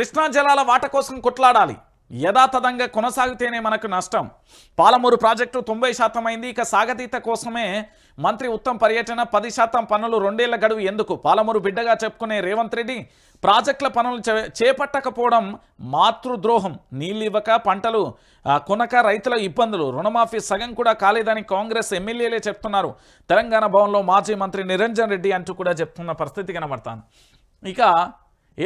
కృష్ణా జలాల వాట కోసం కొట్లాడాలి. యథాతథంగా కొనసాగితేనే మనకు నష్టం. పాలమూరు ప్రాజెక్టు తొంభై శాతం అయింది. ఇక సాగతీత కోసమే మంత్రి ఉత్తమ్ పర్యటన. పది శాతం పనులు రెండేళ్ళ గడువు ఎందుకు? పాలమూరు బిడ్డగా చెప్పుకునే రేవంత్ రెడ్డి ప్రాజెక్టుల పనులు చే- చేపట్టకపోవడం మాతృద్రోహం. నీళ్ళు ఇవ్వక పంటలు కొనక రైతుల ఇబ్బందులు. రుణమాఫీ సగం కూడా కాలేదని కాంగ్రెస్ ఎమ్మెల్యేలే చెప్తున్నారు. తెలంగాణ భవన్లో మాజీ మంత్రి నిరంజన్ రెడ్డి అంటూ కూడా చెప్తున్న పరిస్థితి కనబడతాను ఇక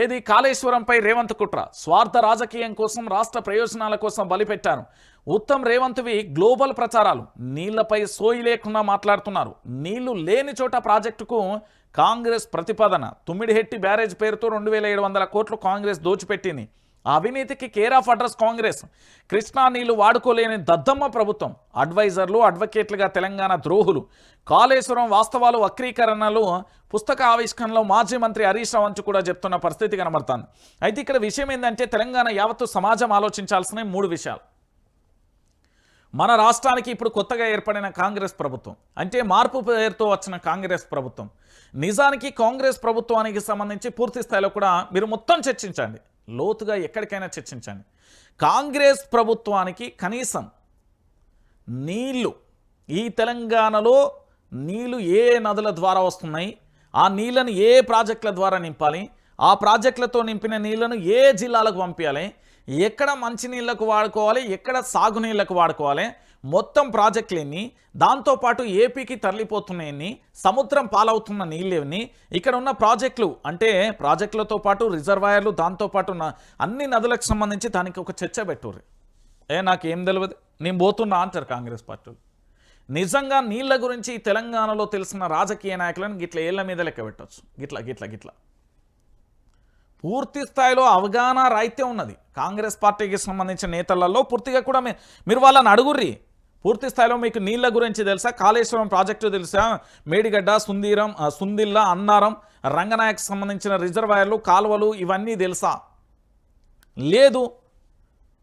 ఏది కాళేశ్వరంపై రేవంత్ కుట్ర? స్వార్థ రాజకీయం కోసం రాష్ట్ర ప్రయోజనాల కోసం బలిపెట్టారు ఉత్తమ్ రేవంత్వి గ్లోబల్ ప్రచారాలు. నీళ్ళపై సోయి లేకుండా మాట్లాడుతున్నారు. నీళ్ళు లేని చోట ప్రాజెక్టుకు కాంగ్రెస్ ప్రతిపాదన. తుమ్మిడిహెట్టి బ్యారేజ్ పేరుతో రెండు వేల ఏడు వందల కోట్లు కాంగ్రెస్ దోచిపెట్టింది. అవినీతికి care of address Congress. Krishna నీళ్ళు వాడుకోలేని దద్దమ్మ ప్రభుత్వం. అడ్వైజర్లు అడ్వకేట్లుగా తెలంగాణ ద్రోహులు. కాళేశ్వరం వాస్తవాలు వక్రీకరణలు పుస్తక ఆవిష్కరణలో మాజీ మంత్రి హరీష్ రావు అంచు కూడా చెప్తున్న పరిస్థితి కనబడుతుంది. అయితే ఇక్కడ విషయం ఏంటంటే తెలంగాణ యావత్తు సమాజం ఆలోచించాల్సిన మూడు విషయాలు. మన రాష్ట్రానికి ఇప్పుడు కొత్తగా ఏర్పడిన కాంగ్రెస్ ప్రభుత్వం. అంటే మార్పు పేరుతో వచ్చిన కాంగ్రెస్ ప్రభుత్వం. నిజానికి కాంగ్రెస్ ప్రభుత్వానికి సంబంధించి పూర్తి స్థాయిలో కూడా మీరు మొత్తం చర్చించండి. లోతుగా ఎక్కడికైనా చర్చించండి. కాంగ్రెస్ ప్రభుత్వానికి కనీసం నీళ్ళు ఈ తెలంగాణలో నీళ్ళు ఏ నదుల ద్వారా వస్తున్నాయి ఆ నీళ్ళను ఏ ప్రాజెక్టుల ద్వారా నింపాలి ఆ ప్రాజెక్టులతో నింపిన నీళ్ళను ఏ జిల్లాలకు పంపించాలి ఎక్కడ మంచినీళ్ళకు వాడుకోవాలి ఎక్కడ సాగునీళ్ళకు వాడుకోవాలి మొత్తం ప్రాజెక్టులు దాంతోపాటు ఏపీకి తరలిపోతున్నాయని సముద్రం పాలవుతున్న నీళ్ళేని ఇక్కడ ఉన్న ప్రాజెక్టులు అంటే ప్రాజెక్టులతో పాటు రిజర్వాయర్లు దాంతోపాటు ఉన్న అన్ని నదులకు సంబంధించి దానికి ఒక చర్చ పెట్టుర్రి. ఏ నాకేం తెలియదు నేను పోతున్నా అంటారు కాంగ్రెస్ పార్టీలు. నిజంగా నీళ్ళ గురించి తెలంగాణలో తెలిసిన రాజకీయ నాయకులను గిట్ల ఏళ్ళ మీద లెక్క పెట్టవచ్చు గిట్ల గిట్ల గిట్ల. పూర్తి స్థాయిలో అవగాహన రైతే ఉన్నది. కాంగ్రెస్ పార్టీకి సంబంధించిన నేతలలో పూర్తిగా కూడా మీరు వాళ్ళని అడుగుర్రి. పూర్తి స్థాయిలో మీకు నీళ్ళ గురించి తెలుసా? కాళేశ్వరం ప్రాజెక్టు తెలుసా? మేడిగడ్డ సుందీరం సుందిల్ల అన్నారం రంగనాయక్ సంబంధించిన రిజర్వాయర్లు కాలువలు ఇవన్నీ తెలుసా? లేదు.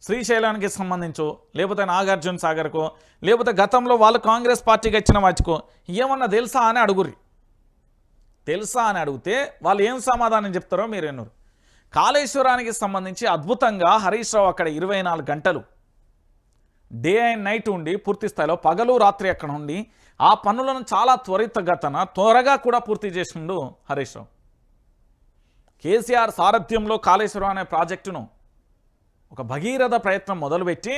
శ్రీశైలానికి సంబంధించో లేకపోతే నాగార్జున సాగర్కో లేకపోతే గతంలో వాళ్ళు కాంగ్రెస్ పార్టీకి ఇచ్చిన వాటికో ఏమన్నా తెలుసా అని అడుగురి తెలుసా అని అడిగితే వాళ్ళు ఏం సమాధానం చెప్తారో మీరు ఎన్నూరు. కాళేశ్వరానికి సంబంధించి అద్భుతంగా హరీష్ రావు అక్కడ ఇరవై నాలుగు గంటలు డే అండ్ నైట్ ఉండి పూర్తి స్థాయిలో పగలు రాత్రి అక్కడ ఉండి ఆ పనులను చాలా త్వరితగతన త్వరగా కూడా పూర్తి చేసిండు హరీష్ రావు. కేసీఆర్ సారథ్యంలో కాళేశ్వరం అనే ప్రాజెక్టును ఒక భగీరథ ప్రయత్నం మొదలుపెట్టి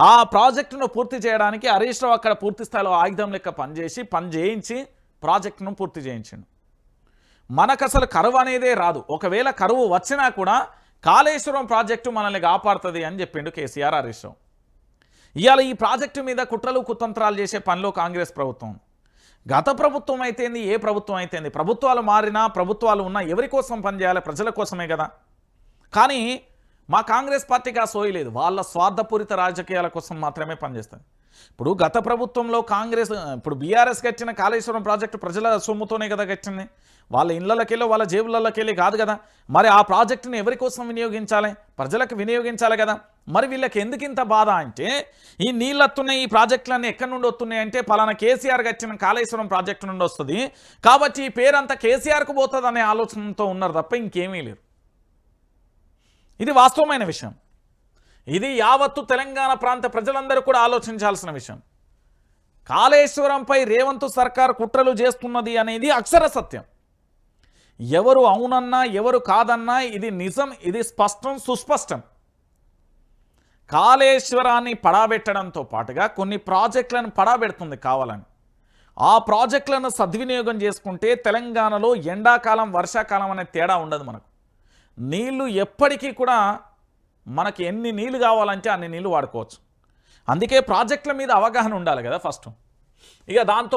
ఆ ప్రాజెక్టును పూర్తి చేయడానికి హరీష్ రావు అక్కడ పూర్తి స్థాయిలో ఆయుధం లెక్క పనిచేసి పని చేయించి ప్రాజెక్టును పూర్తి చేయించిండు. మనకు అసలు కరువు అనేదే రాదు. ఒకవేళ కరువు వచ్చినా కూడా కాళేశ్వరం ప్రాజెక్టు మనల్ని కాపాడుతుంది అని చెప్పిండు కేసీఆర్ హరీష్ రావు. ఇవాళ ఈ ప్రాజెక్టు మీద కుట్రలు కుతంత్రాలు చేసే పనిలో కాంగ్రెస్ ప్రభుత్వం. గత ప్రభుత్వం అయితేంది ఏ ప్రభుత్వం అయితేంది? ప్రభుత్వాలు మారినా ప్రభుత్వాలు ఉన్నా ఎవరి కోసం పనిచేయాలి? ప్రజల కోసమే కదా. కానీ మా కాంగ్రెస్ పార్టీకి ఆ సోయలేదు వాళ్ళ స్వార్థపూరిత రాజకీయాల కోసం మాత్రమే పనిచేస్తుంది. ఇప్పుడు గత ప్రభుత్వంలో కాంగ్రెస్ ఇప్పుడు బీఆర్ఎస్ కట్టిన కాళేశ్వరం ప్రాజెక్టు ప్రజల సొమ్ముతోనే కదా కట్టింది. వాళ్ళ ఇళ్ళకెళ్ళి వాళ్ళ జేబులకెళ్ళి కాదు కదా. మరి ఆ ప్రాజెక్టుని ఎవరి కోసం వినియోగించాలి? ప్రజలకు వినియోగించాలి కదా. మరి వీళ్ళకి ఎందుకు ఇంత బాధ అంటే ఈ నీళ్ళు వస్తున్నాయి ఈ ప్రాజెక్టులన్నీ ఎక్కడి నుండి వస్తున్నాయి అంటే పలానా కేసీఆర్ కట్టిన కాళేశ్వరం ప్రాజెక్టు నుండి వస్తుంది. కాబట్టి ఈ పేరంతా కేసీఆర్కు పోతుంది అనే ఆలోచనతో ఉన్నారు తప్ప ఇంకేమీ లేరు ఇది వాస్తవమైన విషయం. ఇది యావత్తు తెలంగాణ ప్రాంత ప్రజలందరూ కూడా ఆలోచించాల్సిన విషయం. కాళేశ్వరంపై రేవంత్ సర్కార్ కుట్రలు చేస్తున్నది అనేది అక్షర సత్యం. ఎవరు అవునన్నా ఎవరు కాదన్నా ఇది నిజం ఇది స్పష్టం సుస్పష్టం. కాళేశ్వరాన్ని పడాబెట్టడంతో పాటుగా కొన్ని ప్రాజెక్టులను పడాబెడుతుంది కావాలని. ఆ ప్రాజెక్టులను సద్వినియోగం చేసుకుంటే తెలంగాణలో ఎండాకాలం వర్షాకాలం అనే తేడా ఉండదు మనకు. నీళ్ళు ఎప్పటికీ కూడా మనకి ఎన్ని నీళ్ళు కావాలంటే అన్ని నీళ్ళు వాడుకోవచ్చు. అందుకే ప్రాజెక్టుల మీద అవగాహన ఉండాలి కదా ఫస్ట్. ఇక దాంతో